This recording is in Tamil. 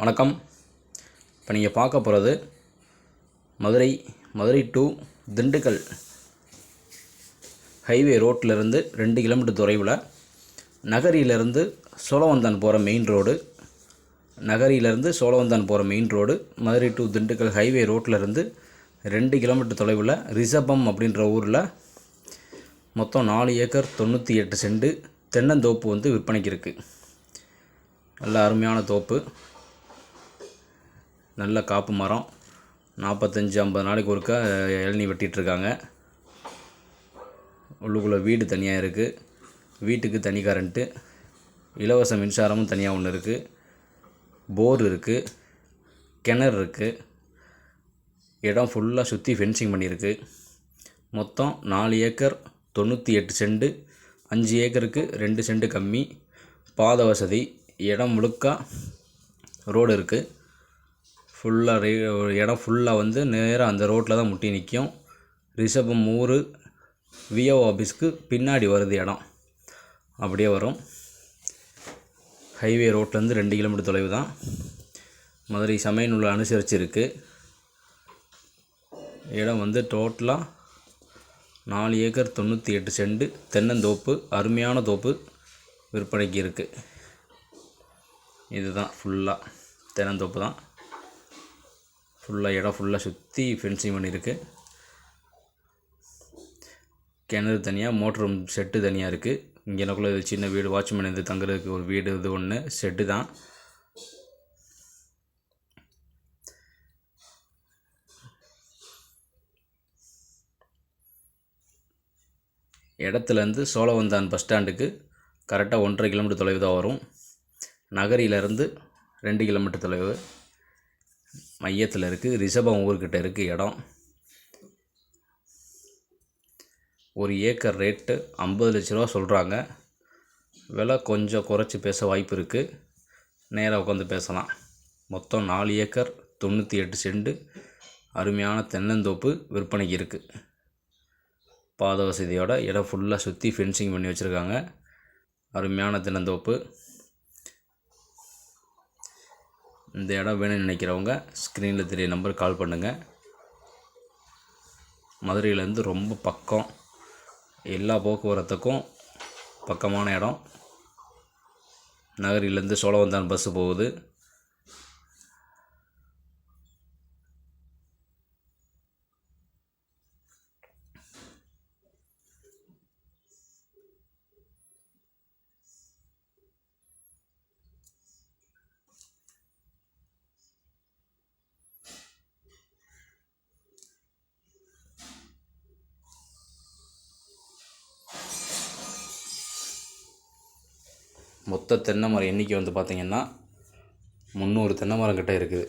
வணக்கம். இப்போ நீங்கள் பார்க்க போகிறது மதுரை மதுரை டு திண்டுக்கல் ஹைவே ரோட்டிலிருந்து ரெண்டு கிலோமீட்டர் தொலைவில் நகரியிலேருந்து சோழவந்தான் போகிற மெயின் ரோடு நகரியிலேருந்து சோழவந்தான் போகிற main road Madurai to Dindigul highway ரோட்டிலிருந்து ரெண்டு கிலோமீட்டர் தொலைவில் ரிஷபம் அப்படின்ற ஊரில் மொத்தம் நாலு ஏக்கர் தொண்ணூற்றி எட்டு செண்டு தென்னந்தோப்பு வந்து விற்பனைக்கு இருக்குது நல்ல அருமையான தோப்பு. நல்ல காப்பு மரம். நாற்பத்தஞ்சு ஐம்பது நாளைக்கு ஒருக்கா இளநீ வெட்டிகிட்ருக்காங்க உள்ளுக்குள்ளே வீடு தனியாக இருக்குது வீட்டுக்கு தனி கரண்ட்டு இலவச மின்சாரமும் தனியாக ஒன்று இருக்குது போர் இருக்குது கிணறு இருக்குது இடம் ஃபுல்லாக சுற்றி ஃபென்சிங் பண்ணியிருக்கு மொத்தம் நாலு ஏக்கர் தொண்ணூற்றி எட்டு செண்டு அஞ்சு ஏக்கருக்கு ரெண்டு செண்டு கம்மி. பாத வசதி இடம் முழுக்க ரோடு இருக்குது ஃபுல்லாக ரே இடம் ஃபுல்லாக வந்து நேராக அந்த ரோட்டில் தான் முட்டி நிற்கும் ரிஷபம் ஊர் விஓ ஆஃபீஸ்க்கு பின்னாடி வருது இடம். அப்படியே வரும். ஹைவே ரோட்லேருந்து ரெண்டு கிலோமீட்டர் தொலைவு தான். மதுரை சமையல் அனுசரித்து இருக்குது இடம் வந்து டோட்டலாக நாலு ஏக்கர் தொண்ணூற்றி எட்டு செண்டு தென்னந்தோப்பு அருமையான தோப்பு விற்பனைக்கு இருக்குது இதுதான் ஃபுல்லாக தென்னந்தோப்பு தான். ஃபுல்லாக இடம் ஃபுல்லாக சுற்றி ஃபென்சிங் பண்ணியிருக்கு கிணறு தனியாக மோட்ரு செட்டு தனியாக இருக்குது இங்கே எனக்குள்ள இது சின்ன வீடு வாட்ச்மேன் இது தங்குறதுக்கு ஒரு வீடு இது ஒன்று செட்டு தான். இடத்துலேருந்து சோழவந்தான் பஸ் ஸ்டாண்டுக்கு கரெக்டாக ஒன்றரை கிலோமீட்டர் தொலைவு தான் வரும். நகரியிலேருந்து ரெண்டு கிலோமீட்டர் தொலைவு. மையத்தில் இருக்குது ரிஷபம் ஊர்கிட்ட இருக்குது இடம். ஒரு ஏக்கர் ரேட்டு ஐம்பது லட்ச ரூபா சொல்கிறாங்க விலை கொஞ்சம் குறைச்சி பேச வாய்ப்பு இருக்குது நேராக உட்காந்து பேசலாம். மொத்தம் நாலு ஏக்கர் தொண்ணூற்றி எட்டு செண்டு அருமையான தென்னந்தோப்பு விற்பனைக்கு இருக்குது பாத வசதியோட இடம் ஃபுல்லாக சுற்றி ஃபென்சிங் பண்ணி வச்சுருக்காங்க. அருமையான தென்னந்தோப்பு. இந்த இடம் வேணும்னு நினைக்கிறவங்க ஸ்க்ரீனில் தெரிய நம்பர் கால் பண்ணுங்கள் மதுரையிலேருந்து ரொம்ப பக்கம் எல்லா போக்குவரத்துக்கும் பக்கமான இடம். நகரிலேருந்து சோழவந்தான் பஸ்ஸு போகுது. மொத்த தென்னை மரம் எண்ணிக்கை வந்து பார்த்திங்கன்னா முந்நூறு தென்னை மரம் கிட்டே இருக்குது.